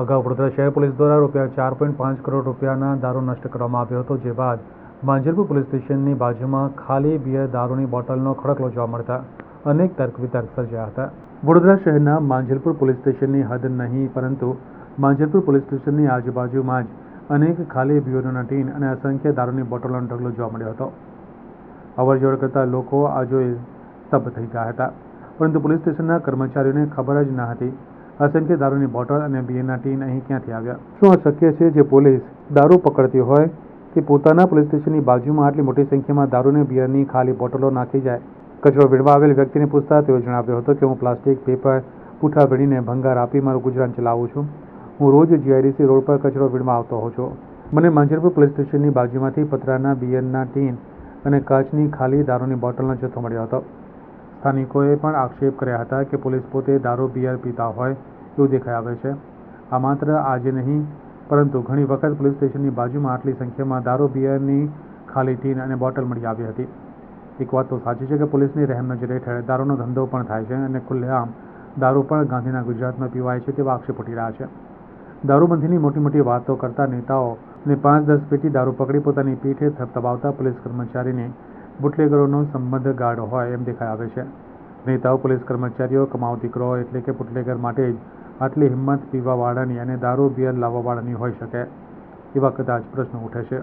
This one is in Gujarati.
અગાઉ વડોદરા શહેર પોલીસ દ્વારા રૂપિયા ચાર પોઈન્ટ પાંચ કરોડ રૂપિયાના દારૂ નષ્ટ કરવામાં આવ્યો હતો, જે બાદ માંજલપુર પોલીસ સ્ટેશનની બાજુમાં ખાલી બિયર દારૂની બોટલનો ખડકલો જોવા મળતા અનેક તર્ક વિતર્ક સર્જાયા હતા. વડોદરા શહેરના માંજલપુર પોલીસ સ્ટેશનની હદ નહીં, પરંતુ માંજલપુર પોલીસ સ્ટેશનની આજુબાજુમાં જ અનેક ખાલી બિયરોના ટીન અને અસંખ્ય દારૂની બોટલોનો ઢગલો જોવા મળ્યો હતો. અવરજવર કરતા લોકો આ જોઈ સ્તબ્ધ થઈ ગયા હતા. પરંતુ પોલીસ સ્ટેશનના કર્મચારીઓને ખબર જ ન હતી અસંખ્ય દારૂની બોટલ અને બિયરના ટીન અહીં ક્યાંથી આવ્યા? શું આ શક્ય છે જે પોલીસ દારૂ પકડતી હોય તે પોતાના પોલીસ સ્ટેશનની બાજુમાં આટલી મોટી સંખ્યામાં દારૂને બિયરની ખાલી બોટલો નાખી જાય? કચરો વીણવા આવેલ વ્યક્તિને પૂછતા તેઓ જણાવ્યો હતો કે હું પ્લાસ્ટિક, પેપર, પૂઠા વીણીને ભંગાર આપી મારું ગુજરાન ચલાવું છું. હું રોજ જીઆઈડીસી રોડ પર કચરો વીણવા આવતો હોઉં છું. મને માંજરપુર પોલીસ સ્ટેશનની બાજુમાંથી પતરાના બિયરના ટીન અને કાચની ખાલી દારૂની બોટલનો જથ્થો મળ્યો હતો. સ્થાનિકોએ પણ આક્ષેપ કર્યા હતા કે પોલીસ પોતે દારૂ બિયર પીતા હોય એવું દેખાઈ આવે છે. આ માત્ર આજે નહીં, પરંતુ ઘણી વખત પોલીસ સ્ટેશનની બાજુમાં આટલી સંખ્યામાં દારૂ બિયરની ખાલી ટીન અને બોટલ મળી આવી હતી. એક વાત તો સાચી છે કે પોલીસની રહેમ નજર હેઠળ દારૂનો ધંધો પણ થાય છે અને ખુલ્લેઆમ દારૂ પણ ગાંધીના ગુજરાતમાં પીવાય છે તેવા આક્ષેપ ઉઠી રહ્યા છે. દારૂબંધીની મોટી મોટી વાતો કરતા નેતાઓ અને પાંચ દસ પેટી દારૂ પકડી પોતાની પીઠે થપથપાવતા પોલીસ કર્મચારીને બુટલેગરોનો સંબંધ ગાઢ હોય એમ દેખાઈ આવે છે. નેતાઓ, પોલીસ કર્મચારીઓ કમાવ દીકરો એટલે કે બુટલેગર માટે જ આટલી હિંમત પીવાવાળાની અને દારૂ, બિયર લાવવાવાળાની હોઈ શકે, એવા કદાચ પ્રશ્નો ઉઠે છે.